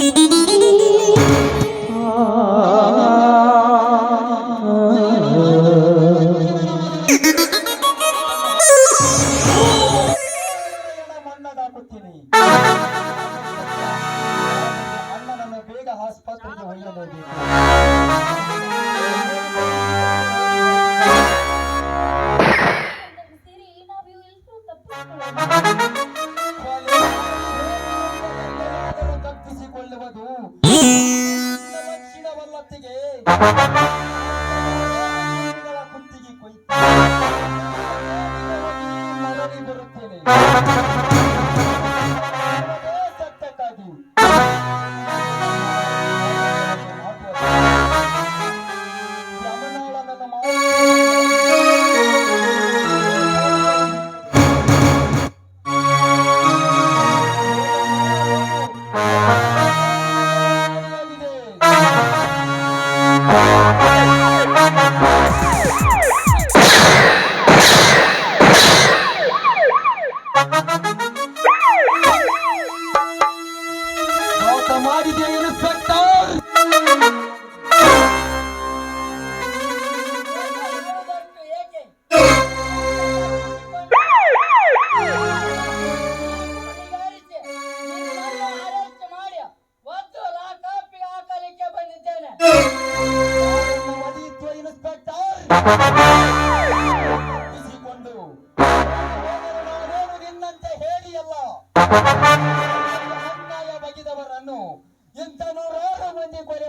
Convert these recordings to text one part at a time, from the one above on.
Música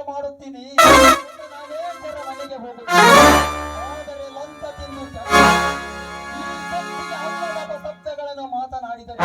ಮಾಡುತ್ತೀವಿ ಮನೆಗೆ ಆದರೆ ಲಂಚ ತಿನ್ನುತ್ತ ಈ ಶಕ್ತಿಗೆ ಹನ್ನಡದ ಶಬ್ದಗಳನ್ನು ಮಾತನಾಡಿದರು.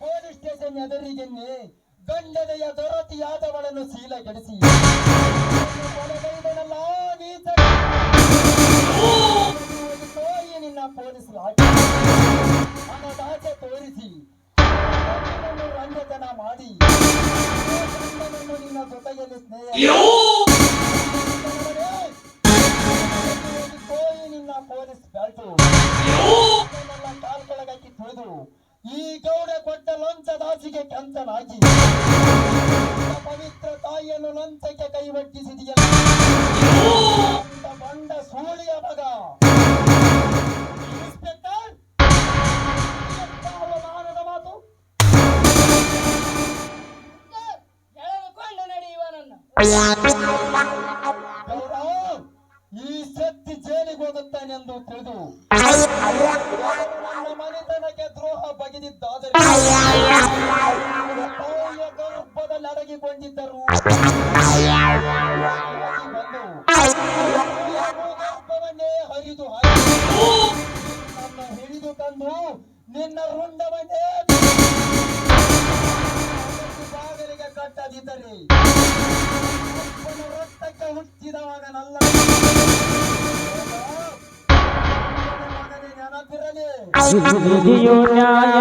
ಪೊಲೀಸ್ ಸ್ಟೇಷನ್ ಎದುರಿಗೆ ಗಂಡನೆಯ ದೊರತಿಯಾದವಳನ್ನು ಶೀಲಗೆಡಿಸಿ ನಿನ್ನ ಪೊಲೀಸ್ ಹಣದಾಸೆ ತೋರಿಸಿ ರಂಜತನ ಮಾಡಿ ನಿನ್ನ ಜೊತೆಯಲ್ಲಿ ಸ್ನೇಹ ಕೋಯಿ ನಿನ್ನ ಪೊಲೀಸ್ ಬೆಲ್ಟು ಕಾಲ್ ಕೆಳಗಾಕಿ ತುಳಿದು. ಈ ಗೌಡ ಕೊಟ್ಟ ಲಂಚದಾಸಿಗೆ ಕಂಚನಾಗಿ. ಪವಿತ್ರ ತಾಯಿಯನ್ನು ಲಂಚಕ್ಕೆ ಕೈವಟ್ಟಿಸಿದೆಯ. ಬಂಡ ಸೂಳಿಯ ಮಗ. ಈ ಶಕ್ತಿ ಜೇಲಿಗೆ ಹೋಗುತ್ತಾನೆಂದು ತಿಳಿದು ಹಿಡಿದು ನಿನ್ನ ರುಂಡವನ್ನೇ ಬಾಗಿಲಿಗೆ ಕಟ್ಟದಿದ್ದರೆ ರಕ್ತಕ್ಕೆ ಹುಟ್ಟಿದವನಲ್ಲ ನೆನಪಿರಲಿ ಎಲ್ಲಿದೆಯೋ ನ್ಯಾಯ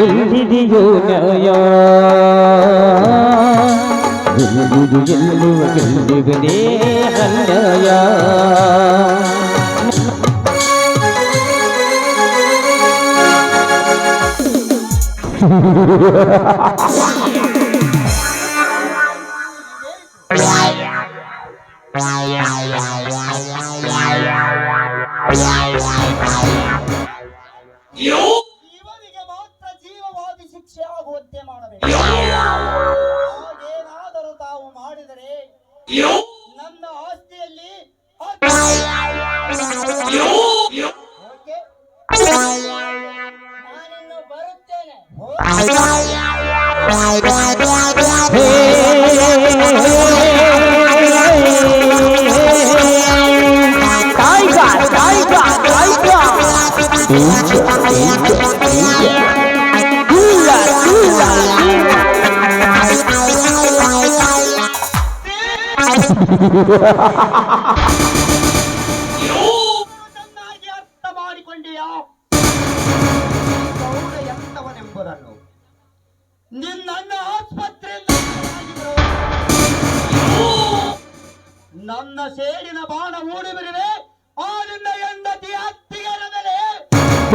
ಎಲ್ಲಿದೆಯೋ ನ್ಯಾಯ. ಅಲ್ಲಯ ಇವನಿಗೆ ಮಾತ್ರ ಜೀವವಾದಿ ಶಿಕ್ಷೆ ಆಗುವಂತೆ ಮಾಡಬೇಕು. ಹಾಗೇನಾದರೂ ತಾವು ಮಾಡಿದರೆ ನನ್ನ ಆಸ್ತಿಯಲ್ಲಿ Ha ha ha ha ha!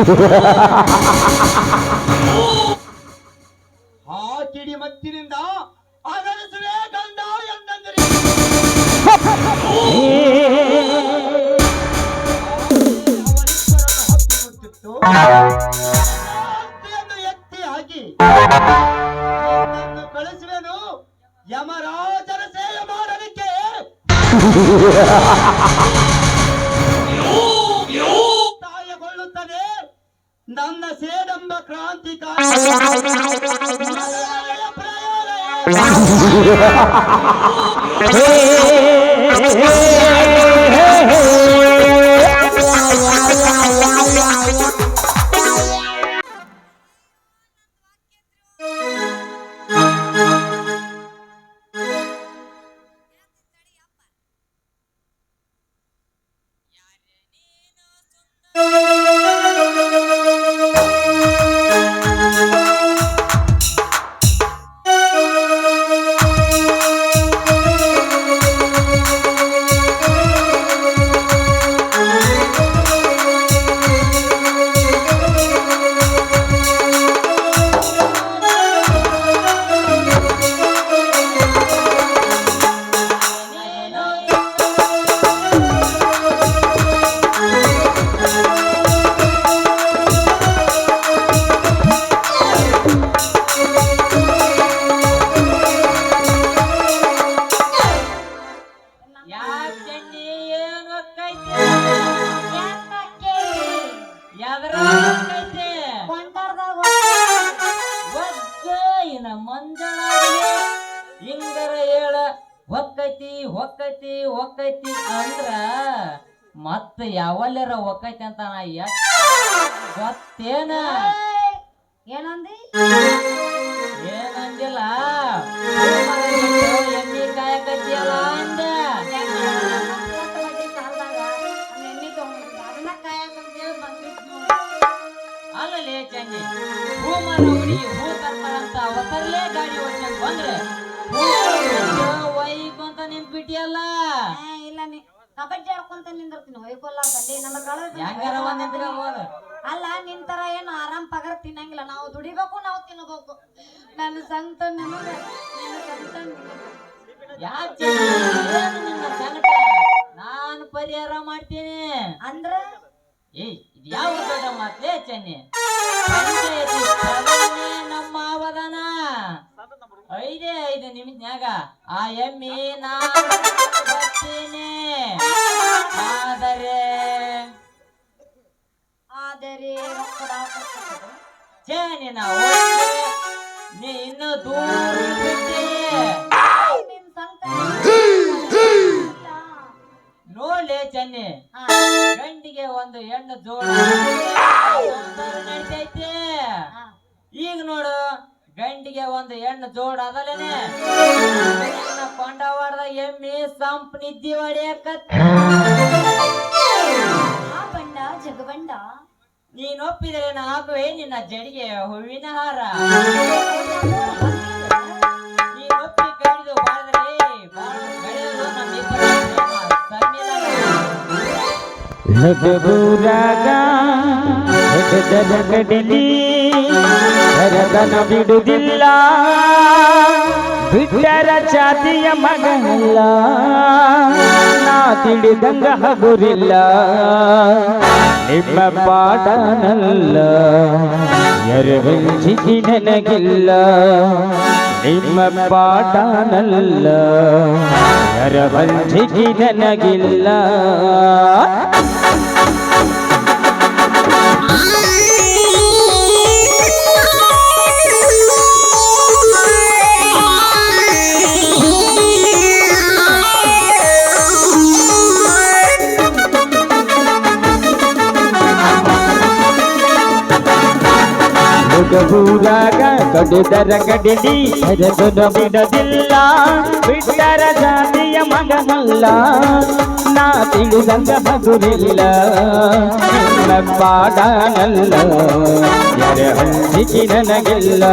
ಆ ಕಿಡಿ ಮತ್ತಿನಿಂದ ಅಗಲಿಸುವೆ ಆಸ್ತಿಯನ್ನು ಎತ್ತಿ ಹಾಕಿ ಕಳಿಸುವೆನು. ಯಮರಾಜನ ಸೇವೆ ಮಾಡಲಿಕ್ಕೆ. 哈哈哈哈哈哈 ಹೊಕ್ಕೈತಿ ಹೊಕ್ಕೈತಿ ಹೊಕ್ಕೈತಿ ಅಂದ್ರ ಮತ್ತ ಯಾವಲ್ಲರ ಹೊಕ್ಕೈತಿ ಅಂತ ನಾ ಎಷ್ಟ್ ಗೊತ್ತೇನ? ಏನಂದಿ? ಏನಂದಿಲ್ಲ? ಎಣ್ಣೆ ಕಾಯಕತ್ತಿಯಲ್ಲ ಅಂದ. ಅಲ್ಲಲೇ ಚಂಗಿ ಹೂ ಮರ ಹುಡುಗಿ ಹೂ ತರ್ತಾಳಂತ ಅವತರ್ಲೇ ಗಾಡಿ ಓಡ್ಸ್ಕೊಂಡ್ ಬಂದ್ರೆ. ನಿಂತ್ಬಿಟ್ಟಿಯಲ್ಲ? ಇಲ್ಲ ನೀ ಕಬಡ್ಡಿ ಆಡ್ಕೊಂತ ನಿಂದಿರ್ತೀನಿ. ನನ್ನ ಕಳೆದ ಹೆಂಗಾರ ಒಂದ್ ಅಲ್ಲ ನಿನ್ ತರ ಏನು ಆರಾಮ್ ಪಗಾರ ತಿನ್ನಂಗಿಲ್ಲ. ನಾವು ದುಡಿಬೇಕು ನಾವು ತಿನ್ನಬೇಕು ನನ್ನ ಸಂತ ನಿನಗೆ ನಿನ್ನ ಸಂಕಟ ನಿನಗೆ. ಯಾಕೆ? ಏನು ನಿನ್ನ ಸಂಕಟ? ನಾನು ಪರಿಹಾರ ಮಾಡ್ತೀನಿ. ಅಂದ್ರ? ಏಯ್ ಇದು ಯಾವ ದೊಡ್ಡ ಮಾತೇ? ಚೆನ್ನಿ. ಪಂಚಾಯತಿ ಪ್ರಧಾನಿ ನಮ್ಮ ಅವದಾನ ಐದೇ ಐದು ನಿಮಿಷನ್ಯಾಗ ಆ ಎಮ್ಮಿ ನಾನು ಬರ್ತೀನಿ ಆದರೆ ಆದರೆ ಕೊಡ್ಬೇಕು. ಚೆನ್ನಿನ ಹೋಗಿ ನೀ ಇನ್ನು ದೂರ. ನೋಡ್ಲೆ ಚೆನ್ನಿ ಗಂಡಿಗೆ ಒಂದು ಹೆಣ್ಣು ಜೋಡ ತಂಪ್ ನಿದ್ದಿ ಹೊಡೆಯಕತ್ತ ಜಗಬಂಡ ನೀನ್ ಒಪ್ಪಿದ್ರೆ ನಾಗುವೆ ನಿನ್ನ ಜಡಿಗೆ ಹೂವಿನ ಹಾರ. ನೀನೊಪ್ಪಿ ಬಿಡುದಿಲ್ಲ. ಬಿಟ್ಟರ ಜಾತಿಯ ಮಗನಲ್ಲ. ನಾ ತಿಳಿದಂಗ ಹಗುರಿಲ್ಲ. ನಿಮ್ಮ ಪಾಡನಲ್ಲ ಎರವಂಚಿಗೆ ನನಗಿಲ್ಲ. ನಿಮ್ಮ ಪಾಡನಲ್ಲ ಎರವಂಚಿಗೆ ನನಗಿಲ್ಲ. ಹುಡುಗೂರಾಗ ಕಡಿದರ ಕಡಿದಿ ಹರದನ ಬಿಡದಿಲ್ಲ ಬಿಟ್ಟರ ಜಾತಿಯ ಮಗನಲ್ಲ. ನಾ ತಿಳಿದಂಗ ಮಗುರಿಲ್ಲ ನಿನ್ನ ಪಾಡನಲ್ಲ. ಯಾರ ಹಂಚಿಕೆ ನನಗಿಲ್ಲ.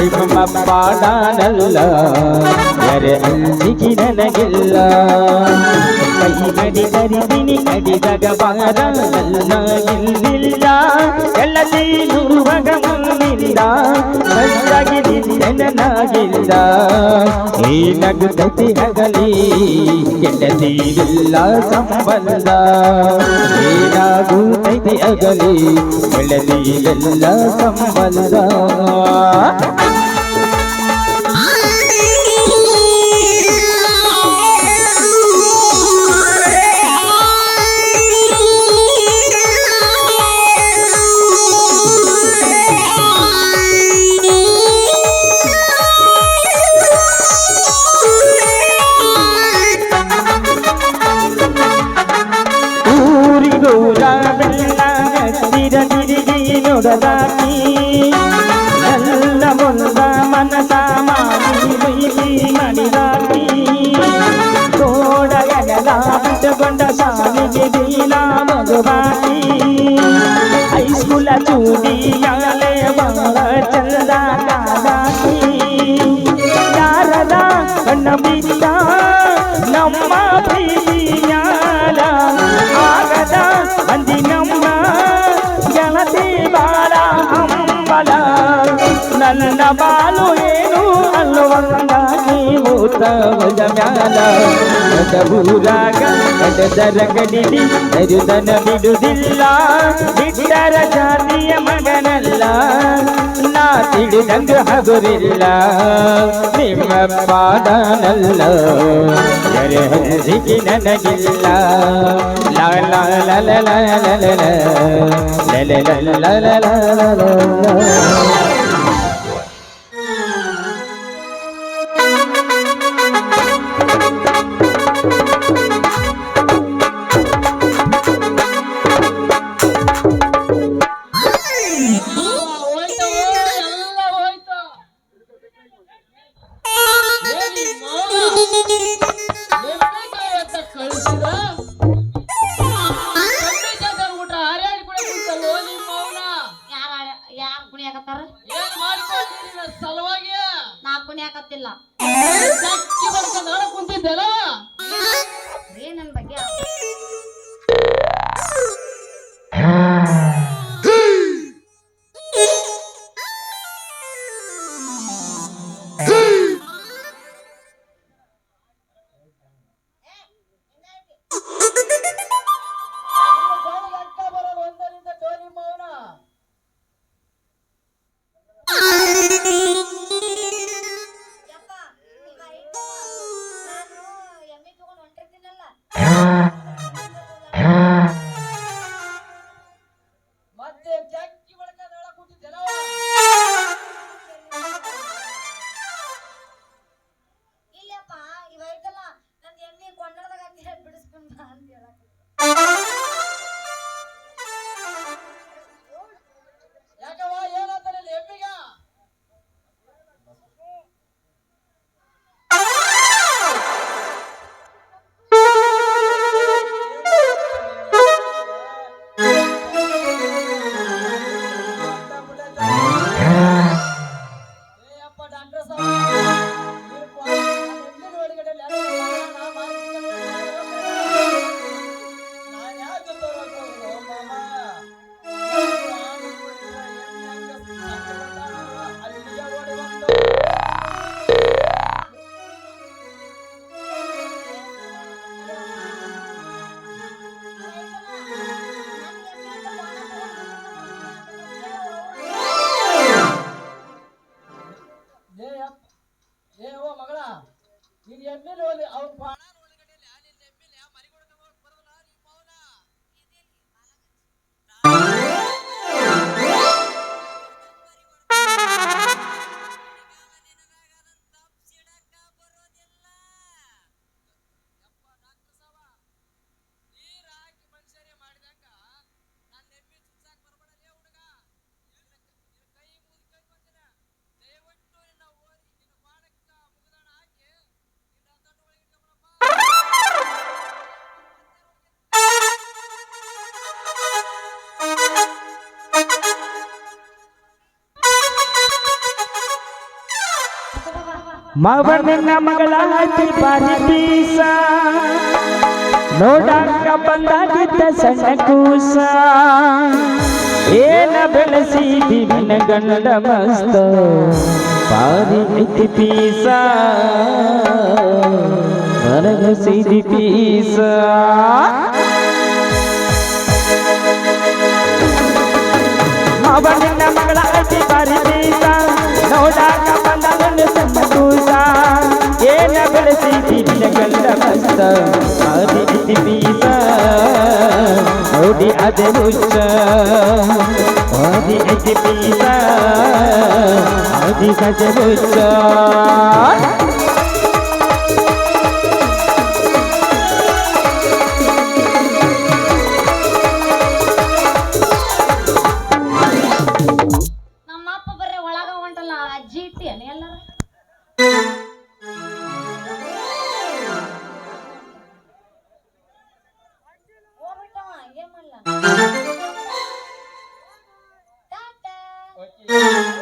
ನಿಮ್ಮ ಪಾಡನಲ್ಲ. ಯಾರ ಹಂಚಿಕೆ ನನಗಿಲ್ಲ. ಕೈ ಮಡಿ ಕರಿದಿನಿ. ನಡಿದಗ ಬಾರ ನನ್ನ ಇಲ್ಲಿಲ್ಲ ಎಲ್ಲದೀನು ಭಗವನ್ನಿಂದ ನನಗಿಲ್ಲ ಈ ನಗುಗತಿ ಹಗಲಿ ಕೆಳದೀರಿಲ್ಲ ಸಂಬಂಧ. ಏನಾಗುತ್ತೈತಿ ಅಗಲಿ ಬೆಳದೀರೆಲ್ಲ ಸಂಬಂಧ. ಬಾಲು ಏನು ಅನ್ನುವಂಗ ಮೂತ್ರವದ ಮ್ಯಾಲ ಊರಾಗ ಎಡದರ ಗಡಿಲಿ ಎದುದನ ಬಿಡುವುದಿಲ್ಲ ಬಿಟ್ಟರ ಜಾತಿಯ ಮಗನಲ್ಲ ನಾ ತಿಳಿದಂಗೆ ಹಗುರಿಲ್ಲ ನಿಮ್ಮ ಪಾದನಲ್ಲ ಎರೆ ಹಸಿಗೆ ನನಗಿಲ್ಲ ಲಲ ಲಲ ಲಲ ಲಲ ಲಲ ಕುಂತಿದ್ದೆಲ್ಲ? ಏ ಮವನ ಮಗಳ ಬಾರಿ ಬೀಸ. ನೋಡಾಕ ಬಂದಾಗಿದ್ದ ಸಣ್ಣ ಕೂಸ. ಏನ ಬೆಳೆಸಿ ದಿವಿನ ಗಂಡ ಮಸ್ತ. ಪಾರಿ ಐತಿ ಪೀಸ. ನನಗ ಸಿದಿ ಪೀಸ. ಅವನಿನ ಮಗಳ ಏನ ಬೆಳೆಸಿ ದಿವಿನ ಗಂಡ ಮಸ್ತ ಬಾರಿ ಐತಿ ಪೀಸ ನೋಡಿ ಅದೇ ಹುಚ್ಚ ಬಾರಿ ಐತಿ પચીસ